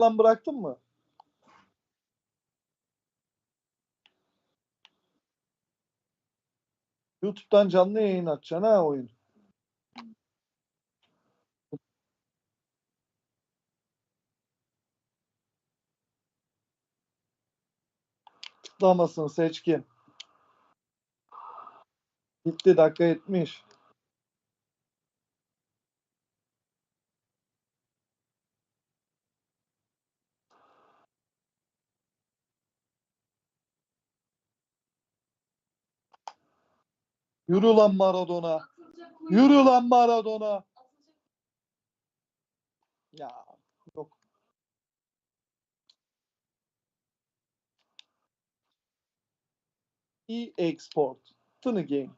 Lan bıraktın mı? YouTube'dan canlı yayın açacaksın ha oyun. Tıklamasın seçkin. Gitti dakika 70. Yürü lan Maradona. Yürü lan Maradona. Ya yok. E-Export. Tını game.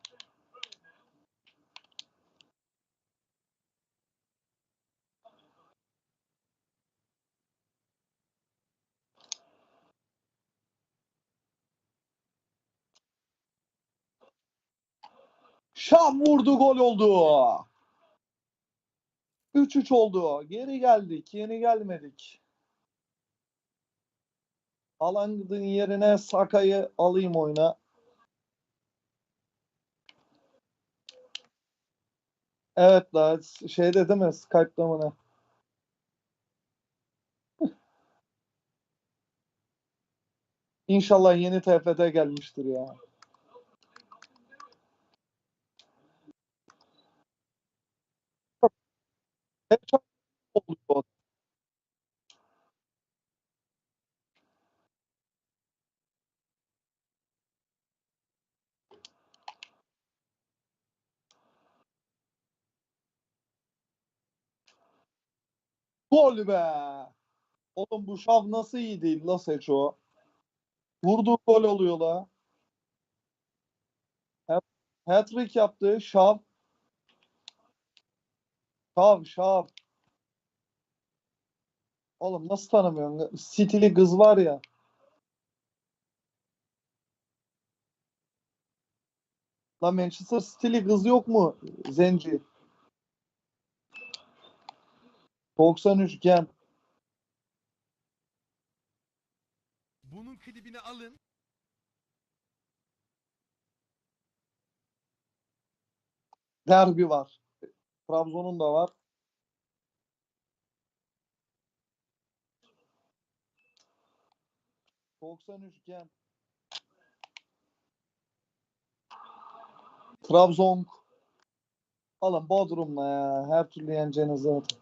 Şam vurdu gol oldu. 3-3 oldu. Geri geldik. Yeni gelmedik. Alangıdın yerine Saka'yı alayım oyuna. Evet daha şeyde değil mi? Skype'da mı ne? İnşallah yeni TFT gelmiştir ya. Çok oluyor. Gol be. Oğlum bu şav nasıl iyi değil la Seço. Vurduğu gol oluyor la. Hat-trick yaptı. Şav. Şav şav. Oğlum nasıl tanımıyorsun? Stili kız var ya. La Manchester stili kız yok mu? Zenci. 93 gen. Bunun klibini alın. Derbi var. Trabzon'un da var. ...93 gen. Trabzon. Alın Bodrum'la ya. Her türlü yeneceğiniz zaten.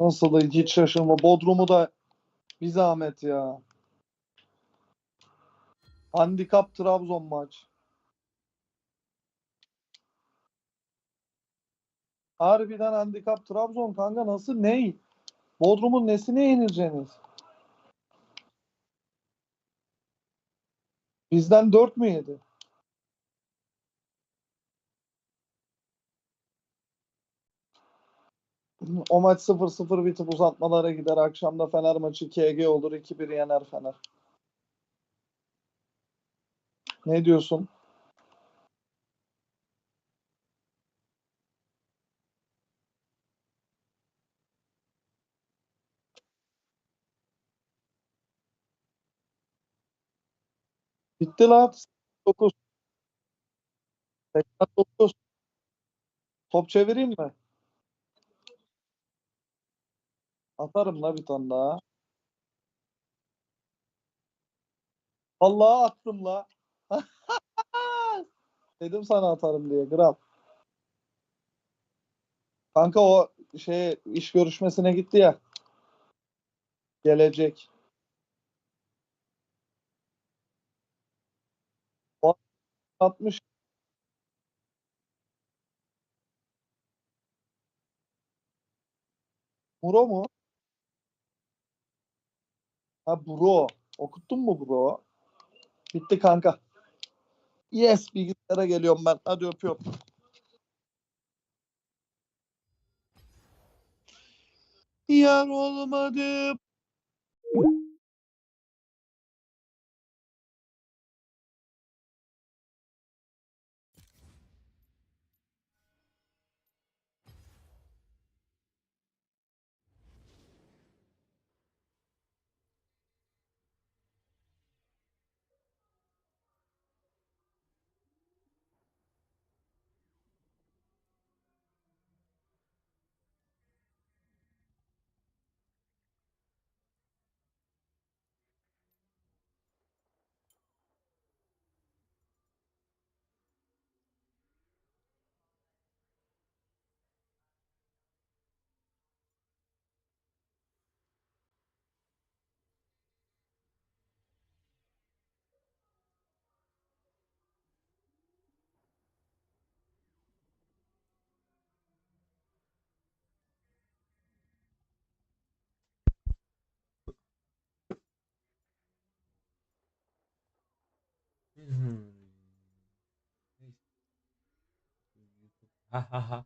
Nasıl da hiç şaşırma. Bodrum'u da bir zahmet ya. Handikap Trabzon maç. Harbiden handikap Trabzon kanka nasıl ney? Bodrum'un nesine yenileceğiniz? Bizden 4 mü yedi? O maç 0-0 bitip uzatmalara gider. Akşamda Fener maçı KG olur. 2-1 yener Fener. Ne diyorsun? Bitti lan. 9. 89. Top çevireyim mi? Atarım la bir tane daha. Vallahi attım la. Dedim sana atarım diye kral. Kanka o şey iş görüşmesine gitti ya. Gelecek. 60 Muro mu? Ha bro. Okuttun mu bro? Bitti kanka. Yes bilgisayara geliyorum ben. Hadi öpüyorum. Yar olmadı. Ha ha.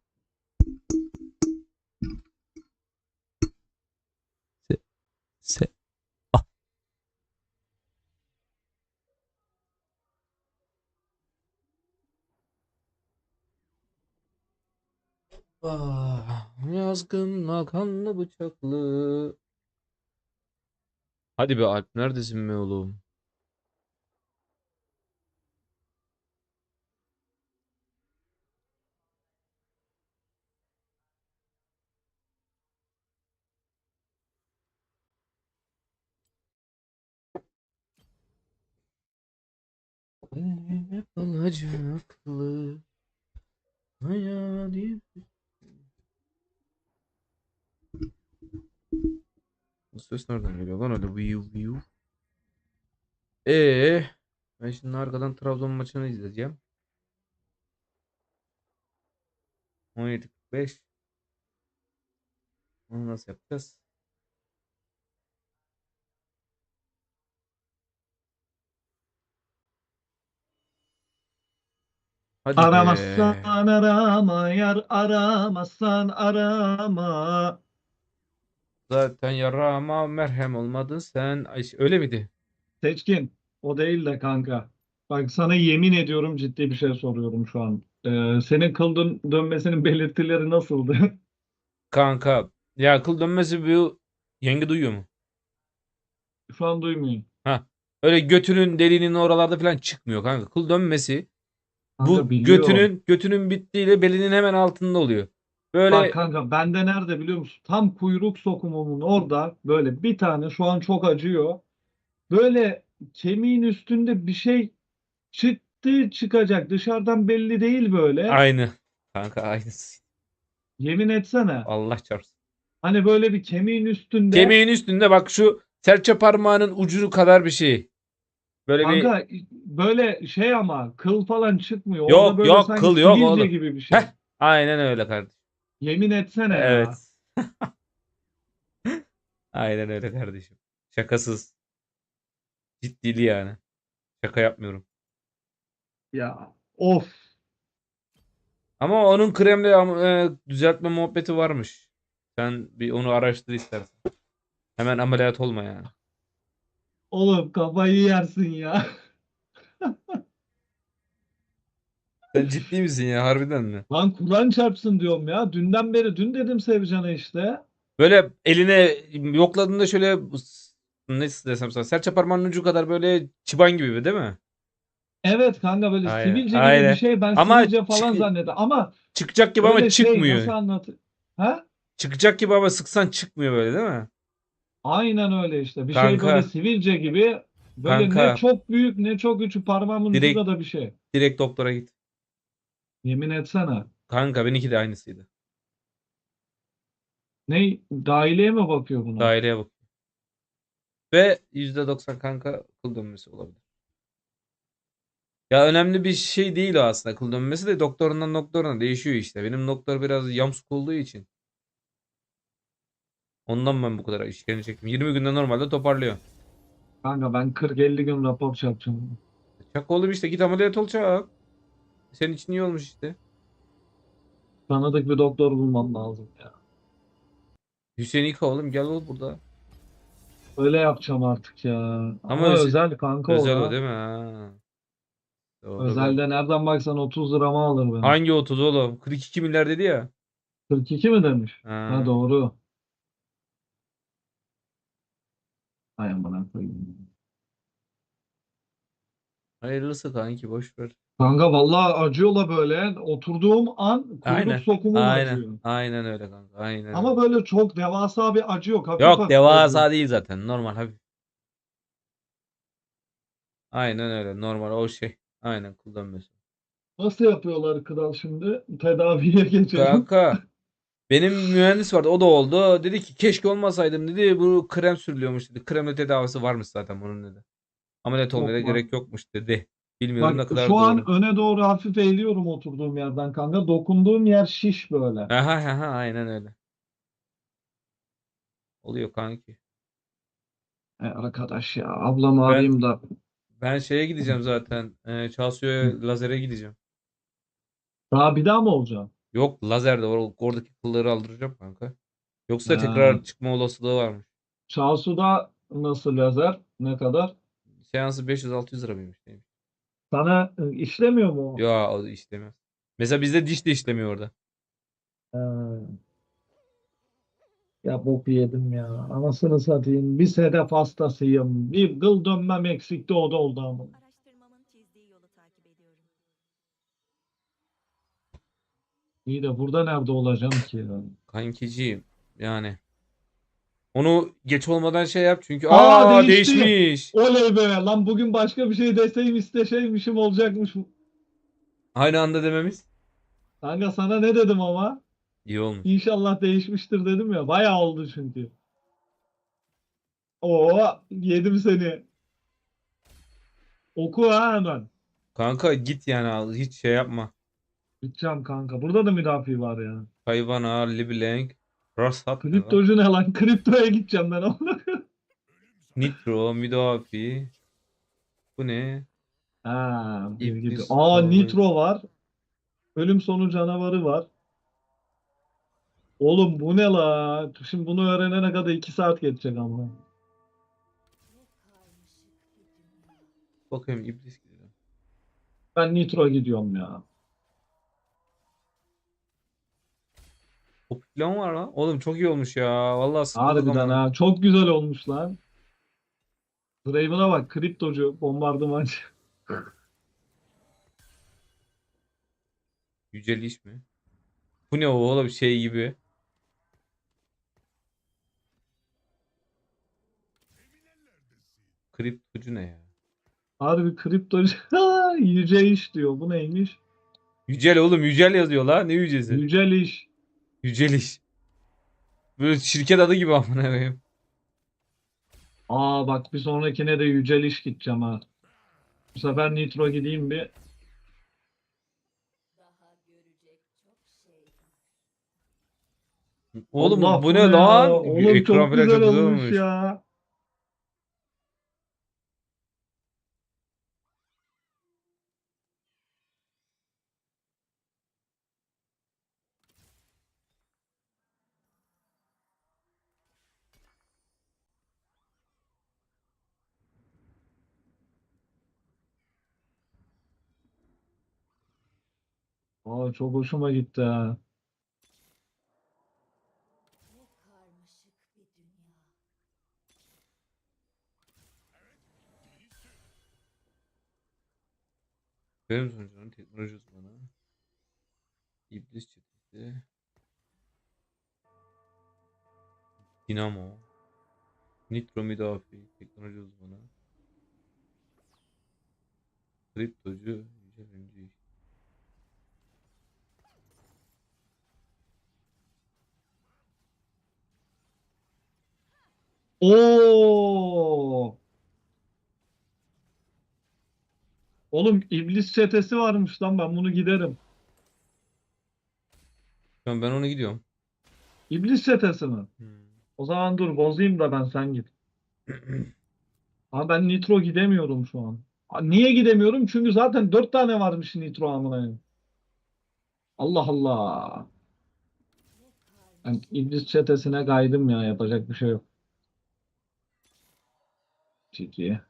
Se, se, ah. Ah, yazgın kanlı bıçaklı. Hadi be Alp neredesin be oğlum? Hep alacaklı hayalim. Bu ses nereden geliyor lan öyle viyu viyu. Ee, ben şimdi arkadan Trabzon maçını izleyeceğim. 17.45 Onu nasıl yapacağız? Hadi be. Aramazsan arama yar aramazsan arama. Zaten yarama merhem olmadın sen. Ay, öyle miydi? Seçkin o değil de kanka. Bak sana yemin ediyorum ciddi bir şey soruyorum şu an. Ee, senin kıl dön- dönmesinin belirtileri nasıldı? Kanka. Ya kıl dönmesi bu yenge duyuyor mu? Şu an duymuyorum. Öyle götünün deliğinin oralarda falan çıkmıyor kanka. Kıl dönmesi bu biliyor. götünün götünün bittiğiyle belinin hemen altında oluyor. Böyle Bak kanka bende nerede biliyor musun? Tam kuyruk sokumumun orada böyle bir tane şu an çok acıyor. Böyle kemiğin üstünde bir şey çıktı çıkacak. Dışarıdan belli değil böyle. aynı. Kanka aynısı. Yemin etsene. Allah çarpsın. Hani böyle bir kemiğin üstünde. Kemiğin üstünde bak şu serçe parmağının ucu kadar bir şey. Böyle bir Kanka böyle şey ama kıl falan çıkmıyor. Yok, Orada böyle yok, sanki kıl yok oğlum. gibi bir şey. Heh. aynen öyle kardeşim. Yemin etsene ya. Evet. Aynen öyle kardeşim. Şakasız. Ciddili yani. Şaka yapmıyorum. Ya of. Ama onun kremle e, düzeltme muhabbeti varmış. Sen bir onu araştır istersen. Hemen ameliyat olma yani. Oğlum kafayı yersin ya. Sen ciddi misin ya harbiden mi? Lan Kur'an çarpsın diyorum ya. Dünden beri dün dedim Sevcan'a işte. Böyle eline yokladığında şöyle nasıl desem sana serçe parmağının ucu kadar böyle çıban gibi değil mi? Evet kanka böyle Aynen, sivilce gibi aynen. bir şey. Ben Ama sivilce falan çık- zannettim. Ama Çıkacak gibi ama böyle şey çıkmıyor. nasıl anlat? Ha? Çıkacak gibi ama sıksan çıkmıyor böyle değil mi? Aynen öyle işte. Bir şey Kanka. böyle sivilce gibi. Böyle Kanka. ne çok büyük ne çok küçük parmağımın Direkt- ucunda da bir şey. Direkt doktora git. Yemin etsene. Kanka benimki de aynısıydı. Ne dahiliye mi bakıyor buna? Daireye bak. Ve %90 kanka kıl dönmesi olabilir. Ya önemli bir şey değil o aslında kıl dönmesi de doktorundan doktoruna değişiyor işte. Benim doktor biraz yamsuk olduğu için. Ondan ben bu kadar işkence çektim. 20 günde normalde toparlıyor. Kanka ben 40-50 gün rapor çarpacağım. Çak oğlum işte git ameliyat ol çak. Senin için iyi olmuş işte. Tanıdık bir doktor bulmam lazım ya. Hüseyin İka oğlum gel ol burada. Öyle yapacağım artık ya. Ama, Ama özel- özel kanka Özel o o da. değil mi? Ha. Doğru. Özelde nereden baksan 30 liramı alır benim. Hangi 30 oğlum? 42 milyar dedi ya. 42 mi demiş? Ha. Ha doğru. Hay amına koyayım. Hayırlısı kanki boş ver. Kanka vallahi acıyor la böyle. Oturduğum an kuyruk Aynen, sokumum Aynen. acıyor. Aynen öyle kanka. Aynen. Ama böyle çok devasa bir acı yok. Hafif Yok hafif devasa acıyor. değil zaten. Normal hafif. Aynen öyle. Normal o şey. Aynen kullanmıyorsun. Nasıl yapıyorlar kral şimdi? Tedaviye geçelim. Kanka benim mühendis vardı. O da oldu. Dedi ki keşke olmasaydım dedi. Bu krem sürülüyormuş dedi. Kremle tedavisi varmış zaten bunun dedi. Ameliyat olmaya da gerek yokmuş dedi. Bilmiyorum ne Bak kadar şu an doğru. öne doğru hafif eğiliyorum oturduğum yerden kanka. Dokunduğum yer şiş böyle. Aha aha aynen öyle. Oluyor kanki. E, arkadaş ya ablamı Ben- arayayım da. Ben şeye gideceğim zaten. E, Çalsu'ya lazere gideceğim. Daha bir daha mı olacağım? Yok lazer de var. Oradaki kılları aldıracağım kanka. Yoksa Ha. tekrar çıkma olasılığı varmış. Şansu'da nasıl lazer? Ne kadar? Seansı 500-600 lira mıymış neymiş? Sana e, işlemiyor mu? o? Ya o işlemez. Mesela bizde diş de işlemiyor orada. Ha. Ya bok yedim ya. Anasını satayım. Bir sedef hastasıyım. Bir gıl dönmem eksikti o da oldu ama. İyi de burada nerede olacağım ki ya? Kankiciğim yani. Onu geç olmadan şey yap çünkü Aa, aa değişti. değişmiş. Oley be lan bugün başka bir şey deseyim isteseymişim olacakmış. Aynı anda dememiz Kanka sana ne dedim ama? iyi olmuş. İnşallah değişmiştir dedim ya. Bayağı oldu çünkü. Oo yedim seni. Oku ha hemen. Kanka git yani al, hiç şey yapma. Gideceğim kanka. Burada da müdafi var ya. Hayvana, Leblanc, Rasat, Kriptocu ne lan? Kriptoya gideceğim ben ona. Nitro, Müdafi. Bu ne? Ha, İblis gibi. Aa. Nitro var. Ölüm sonu canavarı var. Oğlum bu ne la? Şimdi bunu öğrenene kadar 2 saat geçecek ama. Bakayım iblis gidiyor. Ben Nitro gidiyorum ya. O plan var lan. Oğlum çok iyi olmuş ya. Vallahi sıkıldık Harbiden ha. Çok güzel olmuş lan. Draven'a bak. Kriptocu, bombardımancı. Yüceliş mi? Bu ne oğlum şey gibi. Kriptocu ne ya? Harbi kriptocu. Yüce iş diyor. Bu neymiş? Yücel oğlum Yücel yazıyor la. Ne yücesi? Yücel iş. Yüceliş. Böyle şirket adı gibi amına koyayım. Aa bak bir sonrakine de Yücel iş gideceğim ha. Bu sefer Nitro gideyim bir. Oğlum Allah, bu ne ya? lan? Oğlum Ekran çok falan güzel olmuş. ya. Aa çok hoşuma gitti ha. Benim sonucunun teknoloji uzmanı. İblis çetesi. Dinamo. Nitro müdafi. Teknoloji uzmanı. Kriptocu. Oo. Oğlum iblis çetesi varmış lan ben bunu giderim. Şu an ben ona gidiyorum. İblis çetesi mi? Hmm. O zaman dur bozayım da ben sen git. Abi ben Nitro gidemiyorum şu an. Niye gidemiyorum? Çünkü zaten dört tane varmış Nitro amına. Allah Allah. Ben iblis çetesine kaydım ya yapacak bir şey yok. Çeki.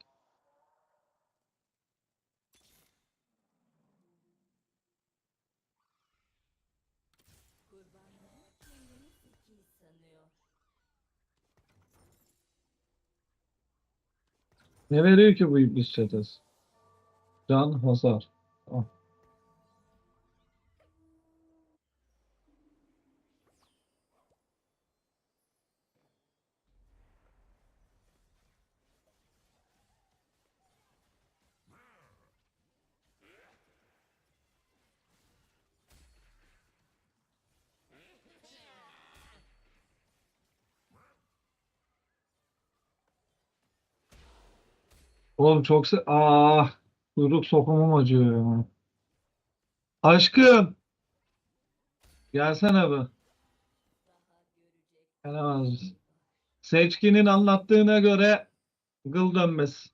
Ne veriyor ki bu iblis çetesi? Can hasar. Tamam. Oğlum çok se... Ah, kuyruk sokumum acıyor ya. Aşkım. Gelsene be. Gelemez? Seçkin'in anlattığına göre gıl dönmez.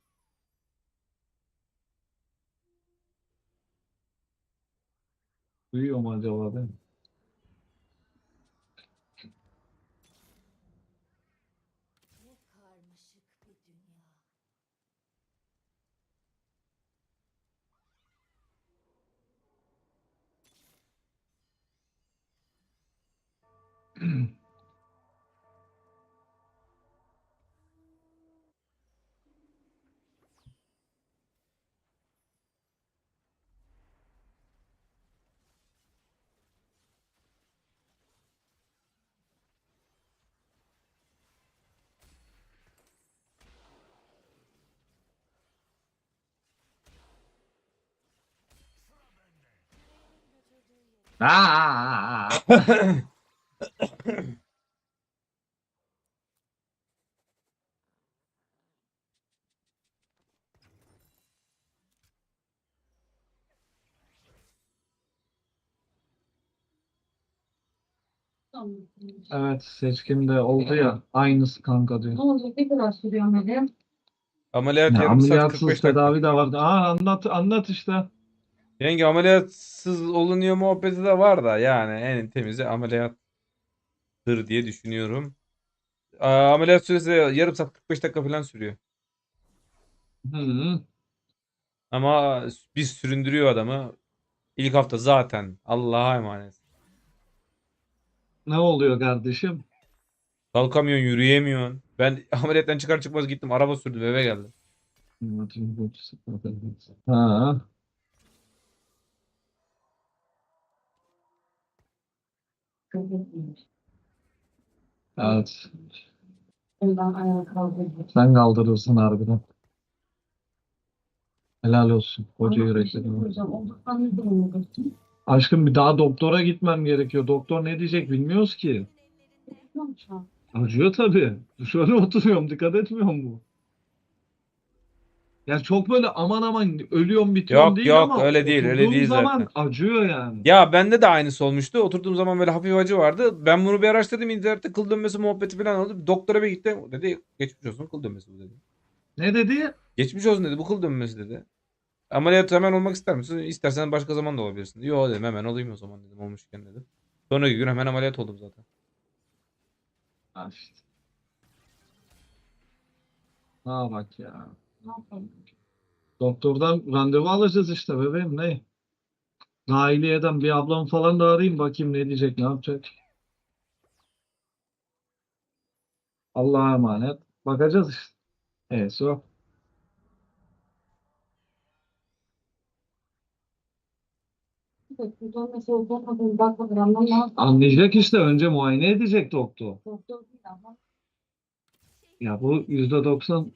Duyuyor mu acaba ben? Aa! Evet seçkimde oldu ya aynısı kanka diyor. Ne olacak? Ne kadar sürüyor ameliyat? Ameliyat Ne, yarım saat 45 ameliyatsız dakika. tedavi de vardı. Aa anlat anlat işte. Yenge ameliyatsız olunuyor muhabbeti de var da yani en temizi ameliyattır diye düşünüyorum. Aa, ameliyat süresi yarım saat 45 dakika falan sürüyor. Hı. Ama biz süründürüyor adamı. İlk hafta zaten Allah'a emanet. Ne oluyor kardeşim? Kalkamıyorsun, yürüyemiyorsun. Ben ameliyattan çıkar çıkmaz gittim araba sürdüm eve geldim. Ha. Evet. Ayağa. Sen kaldırırsın harbiden. Helal olsun. Koca yürekli. Hocam olduktan ne zaman olursun? Aşkım bir daha doktora gitmem gerekiyor. Doktor ne diyecek bilmiyoruz ki. Tamam şu an. Acıyor tabii. Şöyle oturuyorum. Dikkat etmiyorum bu. Ya çok böyle aman aman ölüyorum bitiyorum Yok, değil yok, ama öyle değil, öyle oturduğum değil zaman zaten. acıyor yani. Ya bende de aynısı olmuştu. Oturduğum zaman böyle hafif acı vardı. Ben bunu bir araştırdım. internette kıl dönmesi muhabbeti falan oldu. Doktora bir gittim. Dedi geçmiş olsun kıl dönmesi bu dedi. Ne dedi? Geçmiş olsun dedi. Bu kıl dönmesi dedi. Ameliyat hemen olmak ister misin? İstersen başka zaman da olabilirsin. Yok dedim hemen olayım o zaman dedim. Olmuşken dedim. Sonraki gün hemen ameliyat oldum zaten. Ha işte. Ha bak ya. Ne yapalım? Doktordan randevu alacağız işte bebeğim ne? Nailiye'den bir ablam falan da arayayım bakayım ne diyecek ne yapacak. Allah'a emanet. Bakacağız işte. Evet o. Bakmadan. Anlayacak işte önce muayene edecek doktor. Doktor değil ama. Ya bu %90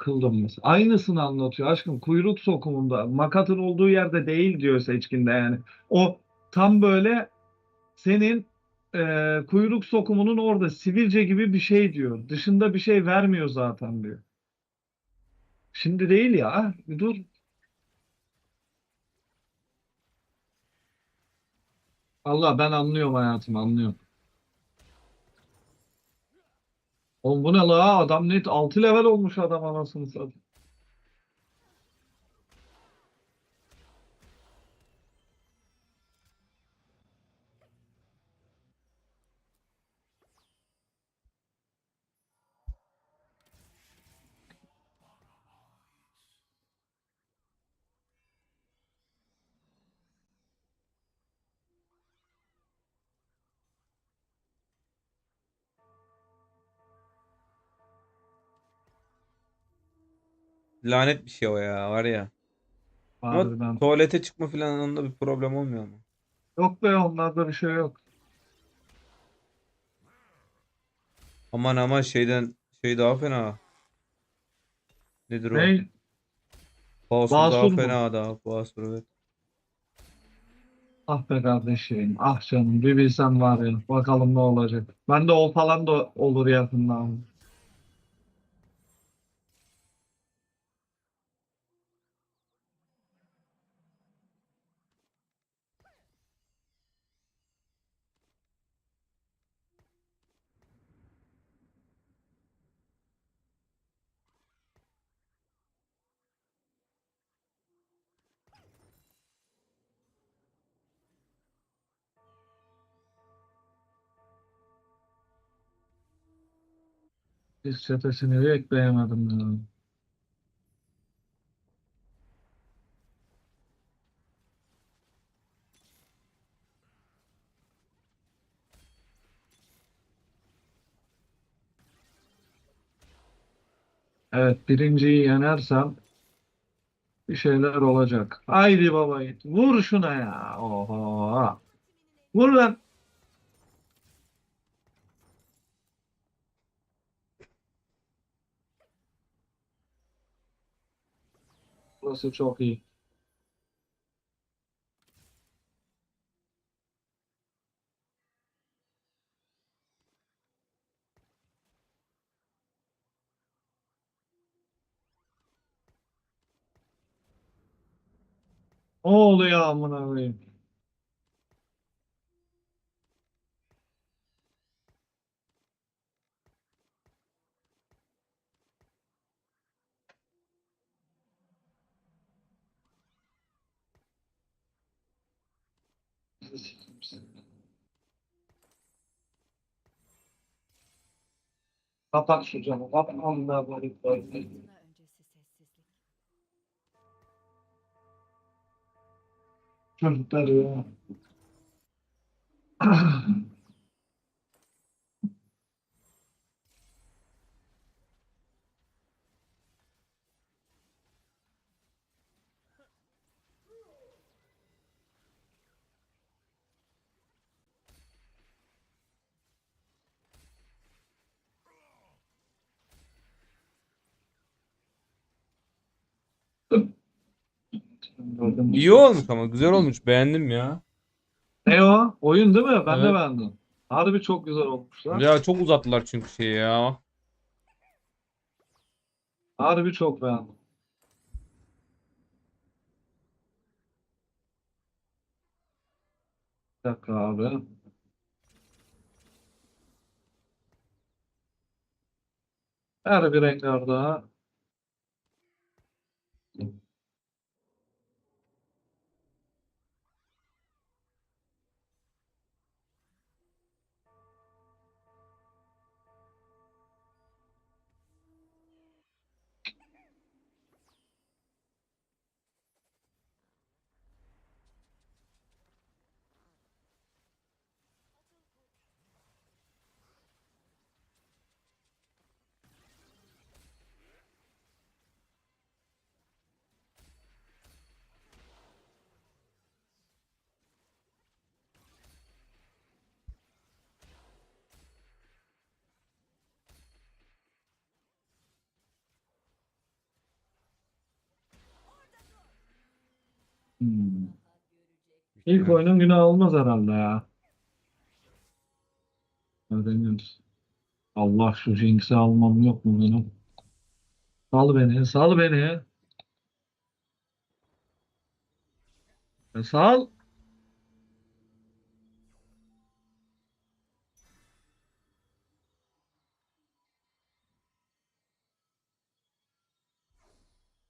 kıl dönmesi. Aynısını anlatıyor aşkım. Kuyruk sokumunda makatın olduğu yerde değil diyor seçkinde yani. O tam böyle senin e, kuyruk sokumunun orada sivilce gibi bir şey diyor. Dışında bir şey vermiyor zaten diyor. Şimdi değil ya. Bir dur. Allah ben anlıyorum hayatım anlıyorum. Oğlum bu ne la? Adam net 6 level olmuş adam anasını satayım. Lanet bir şey o ya var ya. Ama Harbiden. tuvalete çıkma falan onda bir problem olmuyor mu? Yok be onlarda bir şey yok. Aman aman şeyden şey daha fena. Nedir o? Ne? Basur daha Basur mu? fena daha. Basur evet. Ah be kardeşim. Ah canım. Bir bilsem var ya. Bakalım ne olacak. Ben de o falan da olur yakında. Disk çetesini de ekleyemedim. Yani. Evet birinciyi yenersem bir şeyler olacak. Haydi baba git. Vur şuna ya. Oha. Vur lan. Burası çok iyi. Ne oluyor amına koyayım? Kapat şu camı. Kapat. Allah sessizlik. Çocuklar ya. İyi olmuş ama güzel olmuş. Beğendim ya. Ne o? Oyun değil mi? Ben de Evet. beğendim. Harbi çok güzel olmuşlar. Ya çok uzattılar çünkü şeyi ya. Harbi çok beğendim. Bir dakika abi. Her bir renkler daha. Hmm. İlk oyunun günah olmaz herhalde ya. Öğreniyoruz. Allah şu Jinx'i almam yok mu benim? Sal beni, sal beni. E, sal.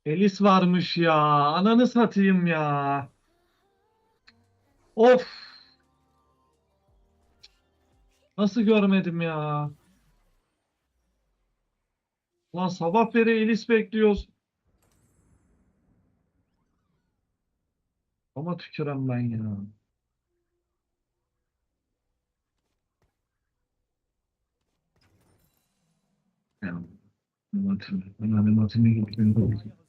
Elis varmış ya. Ananı satayım ya. Of. Nasıl görmedim ya? Lan sabah beri Elis bekliyoruz. Ama tükürem ben ya. Ya, animatimi, ben animatimi gitmiyorum.